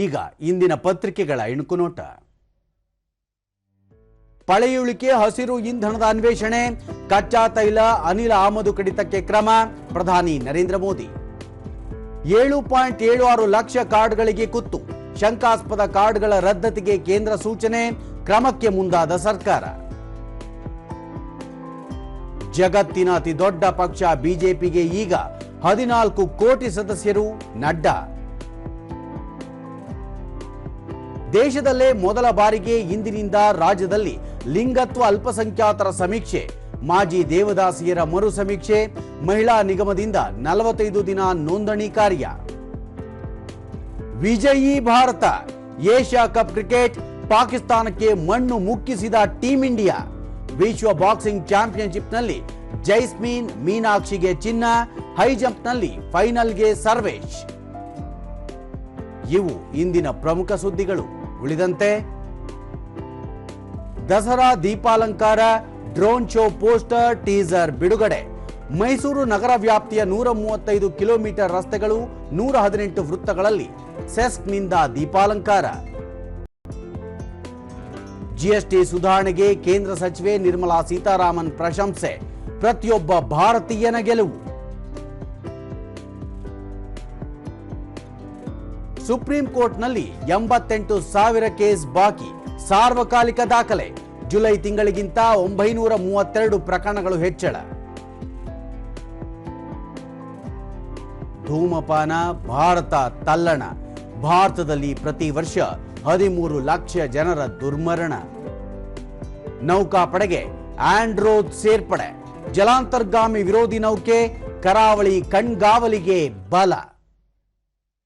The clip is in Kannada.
ಈಗ ಇಂದಿನ ಪತ್ರಿಕೆಗಳ ಇಣುಕುನೋಟ ಪಳೆಯುಳಿಕೆ, ಹಸಿರು ಇಂಧನದ ಅನ್ವೇಷಣೆ, ಕಚ್ಚಾ ತೈಲ, ಅನಿಲ ಆಮದು ಕಡಿತಕ್ಕೆ ಕ್ರಮ, ಪ್ರಧಾನಿ ನರೇಂದ್ರ ಮೋದಿ. ಏಳು ಪಾಯಿಂಟ್ ಏಳು ಆರು ಲಕ್ಷ ಕಾರ್ಡ್ಗಳಿಗೆ ಕುತ್ತು, ಶಂಕಾಸ್ಪದ ಕಾರ್ಡ್ಗಳ ರದ್ದತಿಗೆ ಕೇಂದ್ರ ಸೂಚನೆ, ಕ್ರಮಕ್ಕೆ ಮುಂದಾದ ಸರ್ಕಾರ. ಜಗತ್ತಿನ ಅತಿ ದೊಡ್ಡ ಪಕ್ಷ ಬಿಜೆಪಿಗೆ ಈಗ ಹದಿನಾಲ್ಕು ಕೋಟಿ ಸದಸ್ಯರು ನಡ್ಡಾ. ದೇಶದಲ್ಲೇ ಮೊದಲ ಬಾರಿಗೆ ಇಂದಿನಿಂದ ರಾಜ್ಯದಲ್ಲಿ ಲಿಂಗತ್ವ ಅಲ್ಪಸಂಖ್ಯಾತರ ಸಮೀಕ್ಷೆ, ಮಾಜಿ ದೇವದಾಸಿಯರ ಮರು ಸಮೀಕ್ಷೆ, ಮಹಿಳಾ ನಿಗಮದಿಂದ ನಲವತ್ತೈದು ದಿನ ನೋಂದಣಿ ಕಾರ್ಯ. ವಿಜಯಿ ಭಾರತ, ಏಷ್ಯಾ ಕಪ್ ಕ್ರಿಕೆಟ್, ಪಾಕಿಸ್ತಾನಕ್ಕೆ ಮಣ್ಣು ಮುಕ್ಕಿಸಿದ ಟೀಂ ಇಂಡಿಯಾ. ವಿಶ್ವ ಬಾಕ್ಸಿಂಗ್ ಚಾಂಪಿಯನ್ಶಿಪ್ನಲ್ಲಿ ಜೈಸ್ಮೀನ್ ಮೀನಾಕ್ಷಿಗೆ ಚಿನ್ನ, ಹೈ ಜಂಪ್ನಲ್ಲಿ ಫೈನಲ್ಗೆ ಸರ್ವೇಶ್. ಇವು ಇಂದಿನ ಪ್ರಮುಖ ಸುದ್ದಿಗಳು. ಉಳಿದಂತೆ ದಸರಾ ದೀಪಾಲಂಕಾರ, ಡ್ರೋನ್ ಶೋ ಪೋಸ್ಟರ್, ಟೀಸರ್ ಬಿಡುಗಡೆ. ಮೈಸೂರು ನಗರ ವ್ಯಾಪ್ತಿಯ ನೂರ ಮೂವತ್ತೈದು ಕಿಲೋಮೀಟರ್ ರಸ್ತೆಗಳು ನೂರ ಹದಿನೆಂಟು ವೃತ್ತಗಳಲ್ಲಿ ಸೆಸ್ಕ್ನಿಂದ ದೀಪಾಲಂಕಾರ. ಜಿಎಸ್ಟಿ ಸುಧಾರಣೆಗೆ ಕೇಂದ್ರ ಸಚಿವೆ ನಿರ್ಮಲಾ ಸೀತಾರಾಮನ್ ಪ್ರಶಂಸೆ. ಪ್ರತಿಯೊಬ್ಬ ಭಾರತೀಯನ ಗೆಲುವು. ಸುಪ್ರೀಂ ಕೋರ್ಟ್ನಲ್ಲಿ ಎಂಬತ್ತೆಂಟು ಸಾವಿರ ಕೇಸ್ ಬಾಕಿ, ಸಾರ್ವಕಾಲಿಕ ದಾಖಲೆ. ಜುಲೈ ತಿಂಗಳಿಗಿಂತ ಒಂಬೈನೂರ ಮೂವತ್ತೆರಡು ಪ್ರಕರಣಗಳು ಹೆಚ್ಚಳ. ಧೂಮಪಾನ, ಭಾರತ ತಲ್ಲಣ. ಭಾರತದಲ್ಲಿ ಪ್ರತಿ ವರ್ಷ ಹದಿಮೂರು ಲಕ್ಷ ಜನರ ದುರ್ಮರಣ. ನೌಕಾಪಡೆಗೆ ಆಂಡ್ರೋದ್ ಸೇರ್ಪಡೆ. ಜಲಾಂತರ್ಗಾಮಿ ವಿರೋಧಿ ನೌಕೆ, ಕರಾವಳಿ ಕಣ್ಗಾವಲಿಗೆ ಬಲ.